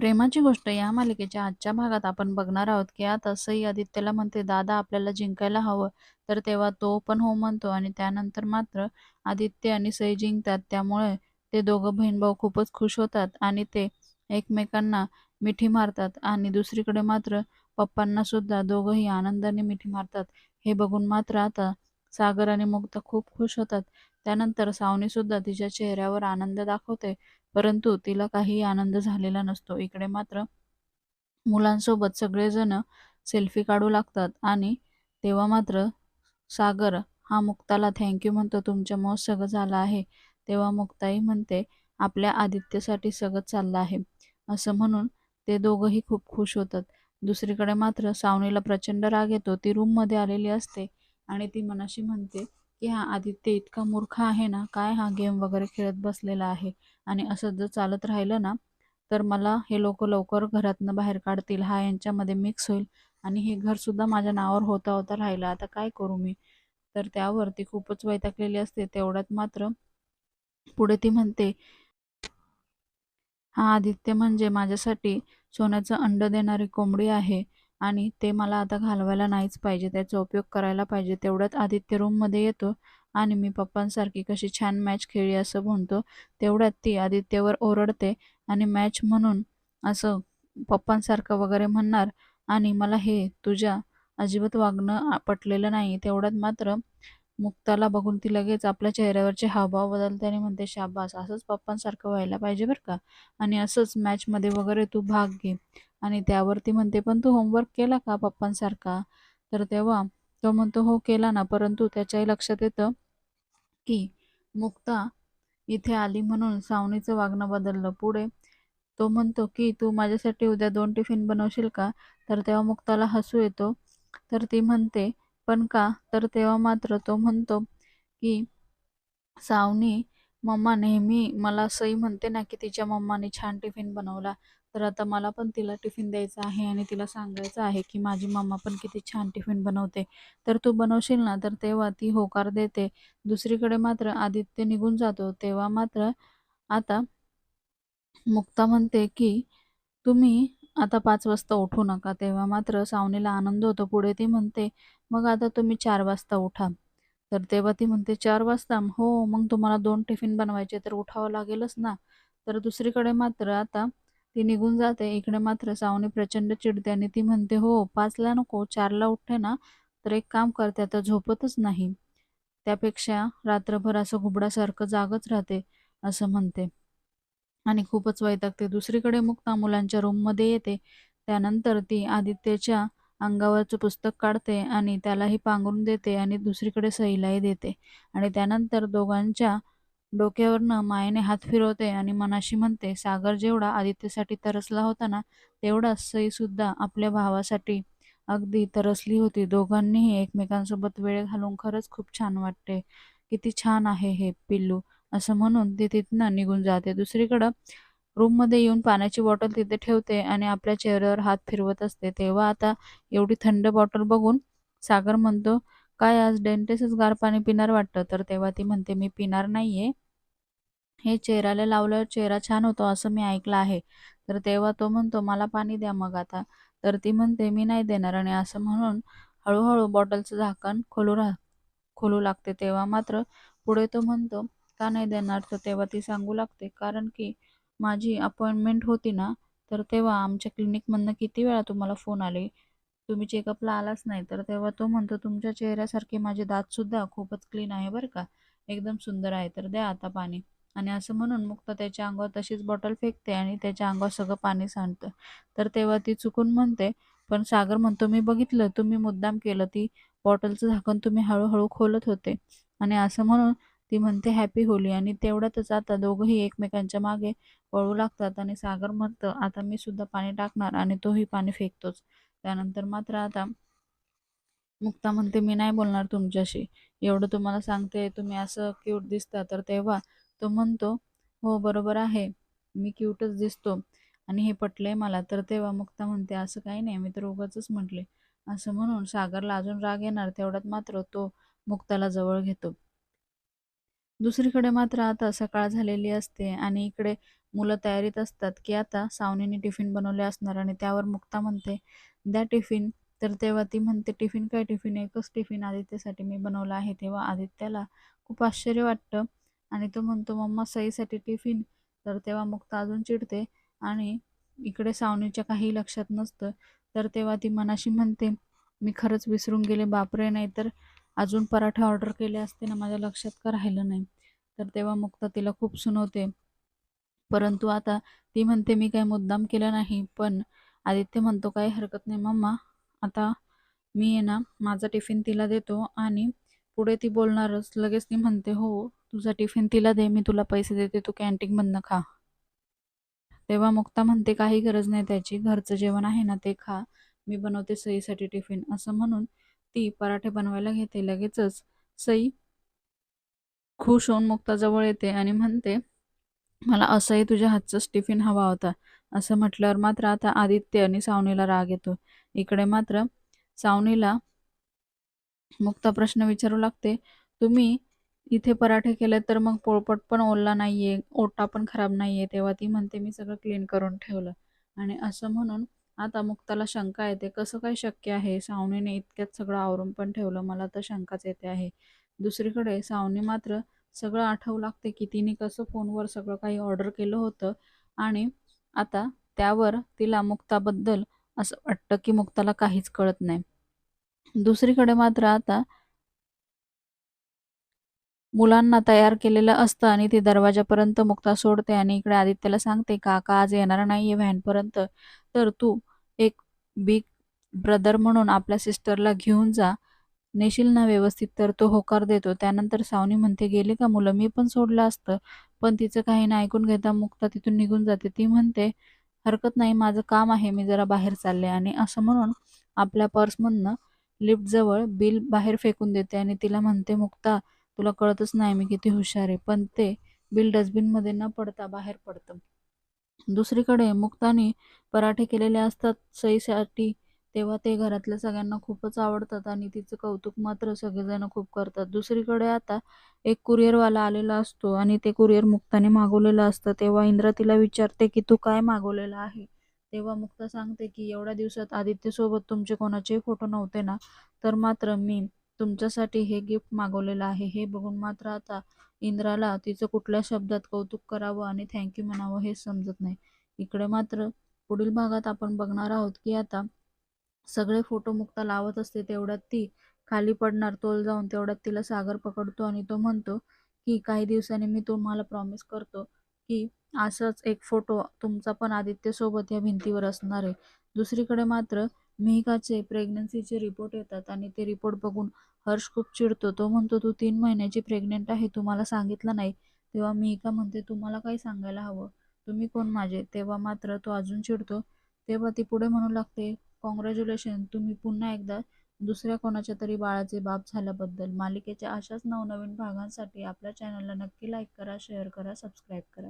प्रेमाची गोष्ट या मालिकेच्या आजच्या भागात आपण बघणार आहोत की आता सई आदित्यला म्हणते दादा आपल्याला जिंकायला हवं. तर तेव्हा तो पण हो म्हणतो आणि त्यानंतर मात्र आदित्य आणि सई जिंकतात. त्यामुळे ते दोघं बहीण-भाऊ खूपच खुश होतात आणि ते एकमेकांना मिठी मारतात आणि दुसरीकडे मात्र पप्पांना सुद्धा दोघंही आनंदाने मिठी मारतात. हे बघून मात्र आता सागर आणि मुक्ता खूप खुश होतात. त्यानंतर सावनी सुद्धा तिच्या चेहऱ्यावर आनंद दाखवते परंतु तिला काही आनंद झालेला नसतो. इकडे मात्र मुलांसोबत सगळेजण सेल्फी काढू लागतात आणि तेव्हा मात्र सागर हा मुक्ताला थँक्यू म्हणतो तुमच्यामुळं सगळं झालं आहे. तेव्हा मुक्ताई म्हणते आपल्या आदित्यसाठी सगळं चाललं आहे. असं म्हणून ते दोघंही खूप खुश होतात. दुसरीकडे मात्र सावनीला प्रचंड राग येतो. ती रूममध्ये आलेली असते आणि ती मनाशी म्हणते की हा आदित्य इतका मूर्ख आहे ना काय हा गेम वगैरे खेळत बसलेला आहे? आणि असं जर चालत राहिलं ना तर मला हे लोक लवकर घरातनं बाहेर काढतील. हा यांच्यामध्ये मिक्स होईल. आणि हे घरसुद्धा माझ्या नावावर होता होता राहिलं. आता काय करू मी? तर त्यावर ती खूपच वैतागलेली असते. तेवढ्यात मात्र पुढे ती म्हणते हा आदित्य म्हणजे माझ्यासाठी सोन्याचं अंड देणारी कोंबडी आहे. आणि ते मला आता घालवायला नाहीच पाहिजे. त्याचा उपयोग करायला पाहिजे. तेवढ्यात आदित्य रूममध्ये येतो आणि मी पप्पांसारखी कशी छान मॅच खेळली असं म्हणतो. तेवढ्यात ती आदित्यवर ओरडते आणि मॅच म्हणून असं पप्पांसारखं वगैरे म्हणणार आणि मला हे तुझ्या अजिबात वागणं पटलेलं नाही. तेवढ्यात मात्र मुक्ताला बघून ती लगेच आपल्या चेहऱ्यावरचे हावभाव बदलते आणि म्हणते शाबास असंच पप्पांसारखं व्हायला पाहिजे बरं का? आणि असंच मॅचमध्ये वगैरे तू भाग घे. आणि त्यावरती म्हणते पण तू होमवर्क केला का पप्पांसारखा? तर तेव्हा तो म्हणतो हो केला ना. परंतु त्याच्याही लक्षात येतं की मुक्ता इथे आली म्हणून सावनीचं वागणं बदललं. पुढे तो म्हणतो की तू माझ्यासाठी उद्या दोन टिफिन बनवशील का? तर तेव्हा मुक्ताला हसू येतो. तर ती म्हणते पण का? तर तेव्हा मात्र तो म्हणतो की सावनी मम्मा नेहमी मला असंही म्हणते ना की तिच्या मम्माने छान टिफिन बनवला. तर आता मला पण तिला टिफिन द्यायचा आहे आणि तिला सांगायचं आहे की माझी मम्मा पण किती छान टिफिन बनवते. तर तू बनवशील ना तर तेव्हा ती होकार देते. दुसरीकडे मात्र आदित्य निघून जातो. तेव्हा मात्र आता मुक्ता म्हणते की तुम्ही आता पाच वाजता उठू नका. तेव्हा मात्र सावनीला आनंद होतो. पुढे ती म्हणते मग आता तुम्ही चार वाजता उठा. तर तेव्हा ती म्हणते चार वाजता? हो मग तुम्हाला दोन टिफिन बनवायचे तर उठावं लागेलच ना. तर दुसरीकडे मात्र आता ती निघून जाते. इकडे मात्र सावनी प्रचंड चिडते आणि ती म्हणते हो पाचला नको चारला उठते ना तर एक काम करते आता झोपतच नाही. त्यापेक्षा रात्रभर असं घुबडासारखं जागच राहते असं म्हणते. आणि खूपच वैतागते. दुसरीकडे मुक्ता मुलांच्या रूममध्ये येते. त्यानंतर ती आदित्यच्या अंगावरचं पुस्तक काढते आणि त्यालाही पांघरून देते आणि दुसरीकडे सईलाही देते. आणि त्यानंतर दोघांच्या डोक्यावरनं मायेने हात फिरवते आणि मनाशी म्हणते सागर जेवढा आदित्यसाठी तरसला होता ना तेवढाच सईसुद्धा आपल्या भावासाठी अगदी तरसली होती. दोघांनीही एकमेकांसोबत वेळ घालून खरंच खूप छान वाटते. किती छान आहे हे पिल्लू. असं म्हणून ती तिथनं निघून जाते. दुसरीकडं रूममध्ये येऊन पाण्याची बॉटल तिथे ठेवते आणि आपल्या चेहऱ्यावर हात फिरवत असते. तेव्हा आता एवढी थंड बॉटल बघून सागर म्हणतो काय आज डेंटेसच गार पाणी पिणार वाटतं? तर तेव्हा ती म्हणते मी पिणार नाहीये. हे चेहऱ्याला लावल्यावर चेहरा छान होतो असं मी ऐकलं आहे. तर तेव्हा तो म्हणतो मला पाणी द्या मग आता. तर ती म्हणते मी नाही देणार. आणि असं म्हणून हळूहळू बॉटलचं झाकण खोलू राह खोलू लागते. तेव्हा मात्र पुढे तो म्हणतो का नाही देणार? तर तेव्हा ती सांगू लागते कारण की माझी अपॉइंटमेंट होती ना तर तेव्हा आमच्या क्लिनिकमधनं किती वेळा तुम्हाला फोन आले? तुम्ही चेकअपला आलाच नाही. तर तेव्हा तो म्हणतो तुमच्या चेहऱ्यासारखे माझे दातसुद्धा खूपच क्लीन आहे बरं का? एकदम सुंदर आहे. तर द्या आता पाणी. आणि असं म्हणून मुक्त त्याच्या अंगावर तशीच बॉटल फेकते आणि त्याच्या अंगावर सगळं पाणी सांडतं. तर तेव्हा ती चुकून म्हणते पण सागर म्हणतो मी बघितलं तुम्ही मुद्दाम केलं ती बॉटलचं झाकण तुम्ही हळूहळू खोलत होते. आणि असं म्हणून ती म्हणते हॅपी होली. आणि तेवढ्यातच आता दोघंही एकमेकांच्या मागे पळू लागतात आणि सागर म्हणतं आता मी सुद्धा पाणी टाकणार आणि तोही पाणी फेकतोच. त्यानंतर मात्र आता मुक्ता म्हणते मी नाही बोलणार तुमच्याशी. एवढं तुम्हाला सांगते तुम्ही असं क्यूट दिसता. तर तेव्हा तो म्हणतो हो बरोबर आहे. मी क्यूटच दिसतो आणि हे पटलंय मला. तर तेव्हा मुक्ता म्हणते असं काही नाही मी तर उगाच म्हटले. असं म्हणून सागरला अजून राग येणार तेवढ्यात मात्र तो मुक्ताला जवळ घेतो. दुसरीकडे मात्र आता सकाळ झालेली असते आणि इकडे मुलं तयारीत असतात की आता सावनीने टिफिन बनवले असणार आणि त्यावर मुक्ता म्हणते द्या टिफिन. तर तेव्हा ती म्हणते टिफिन काय टिफिन? एकच टिफिन आदित्यसाठी मी बनवला आहे. तेव्हा आदित्याला खूप आश्चर्य वाटतं आणि तो म्हणतो मम्मा सईसाठी टिफिन. तर तेव्हा मुक्ता अजून चिडते आणि इकडे सावनीच्या काही लक्षात नसतं. तर तेव्हा ती मनाशी म्हणते मी खरंच विसरून गेले बापरे! नाही तर अजून पराठा ऑर्डर केले असते ना माझ्या लक्षात का राहिलं नाही? तर तेव्हा मुक्ता तिला खूप सुनवते. परंतु आता ती म्हणते मी काही मुद्दाम केलं नाही पण आदित्य म्हणतो काही हरकत नाही मम्मा. आता मी आहे ना माझा टिफिन तिला देतो आणि पुढे ती बोलणारच. लगेच ती म्हणते हो तुझा टिफिन तिला दे मी तुला पैसे देते तू कॅन्टीनमधनं खा. तेव्हा मुक्ता म्हणते काही गरज नाही त्याची घरचं जेवण आहे ना ते खा. मी बनवते सईसाठी टिफिन. असं म्हणून ती पराठे बनवायला घेते. लगेचच सई खुश होऊन मुक्ताजवळ येते आणि म्हणते मला असंही तुझ्या हातचाच टिफिन हवा होता. असं म्हटल्यावर मात्र आता आदित्य आणि सावनीला राग येतो. इकडे मात्र सावनीला मुक्ता प्रश्न विचारू लागते तुम्ही इथे पराठे केले तर मग पोळपट पण ओलला नाहीये ओटा पण खराब नाहीये तेव्हा ती म्हणते मी सगळं क्लीन करून ठेवलं. आणि असं म्हणून आता मुक्ताला शंका येते कसं काय शक्य आहे? सावनीने इतक्यात सगळं आवरून पण ठेवलं मला तर शंकाच येते आहे. दुसरीकडे सावनी मात्र सगळं आठवू लागते की तिने कसं फोनवर सगळं काही ऑर्डर केलं होतं आणि आता त्यावर तिला मुक्ताबद्दल असं वाटतं की मुक्ताला काहीच कळत नाही. दुसरीकडे मात्र आता मुलांना तयार केलेलं असतं आणि ती दरवाजापर्यंत मुक्ता सोडते आणि इकडे आदित्यला सांगते काका आज येणार नाहीये व्हॅनपर्यंत तर तू एक बिग ब्रदर म्हणून आपल्या सिस्टरला घेऊन जा. नेशील ना व्यवस्थित तर तो होकार देतो. त्यानंतर सावनी म्हणते गेले का मुलं? मी पण सोडलं असतं पण तिचं काही नाही ऐकून घेता मुक्ता तिथून निघून जाते. ती म्हणते हरकत नाही माझं काम आहे मी जरा बाहेर चालले आणि असं म्हणून आपल्या पर्समधनं लिफ्टजवळ बिल बाहेर फेकून देते आणि तिला म्हणते मुक्ता तुला कळतच नाही मी किती हुशार आहे. पण ते बिल डस्टबिनमध्ये न पडता बाहेर पडतं. दुसरीकडे मुक्ताने पराठे केलेले असतात सईसाठी तेव्हा ते घरातल्या सगळ्यांना खूपच आवडतात आणि तिचं कौतुक मात्र सगळेजण खूप करतात. दुसरीकडे आता एक कुरिअरवाला आलेला असतो आणि ते कुरिअर मुक्ताने मागवलेलं असतं तेव्हा इंद्रा तिला विचारते की तू काय मागवलेलं आहे? तेव्हा मुक्ता सांगते की एवढ्या दिवसात आदित्यसोबत तुमचे कोणाचेही फोटो नव्हते ना तर मात्र मी तुमच्यासाठी हे गिफ्ट मागवलेलं आहे. हे बघून मात्र आता इंद्राला तिचं कुठल्या शब्दात कौतुक करावं आणि थँक्यू म्हणावं हे समजत नाही. इकडे मात्र पुढील भागात आपण बघणार आहोत की आता सगळे फोटो मुक्ता लावत असते तेवढ्यात ती खाली पडणार तोल जाऊन तेवढ्यात तिला सागर पकडतो आणि तो म्हणतो की काही दिवसांनी मी तुम्हाला प्रॉमिस करतो की असाच एक फोटो तुमचा पण आदित्यसोबत या भिंतीवर असणार आहे. दुसरीकडे मात्र मिहिकाचे प्रेग्नन्सीचे रिपोर्ट येतात आणि ते रिपोर्ट बघून हर्ष खूप चिडतो. तो म्हणतो तू तीन महिन्याची प्रेग्नेंट आहे तुम्हाला सांगितलं नाही. तेव्हा मिहिका म्हणते तुम्हाला काही सांगायला हवं? तुम्ही कोण माझे? तेव्हा मात्र तो अजून चिडतो. तेव्हा ती पुढे म्हणू लागते कॉंग्रॅच्युलेशन तुम्ही पुन्हा एकदा दुसऱ्या कोणाच्या तरी बाळाचे बाप झाल्याबद्दल. मालिकेच्या अशाच नवनवीन भागांसाठी आपल्या चॅनलला नक्की लाईक करा शेअर करा सबस्क्राईब करा.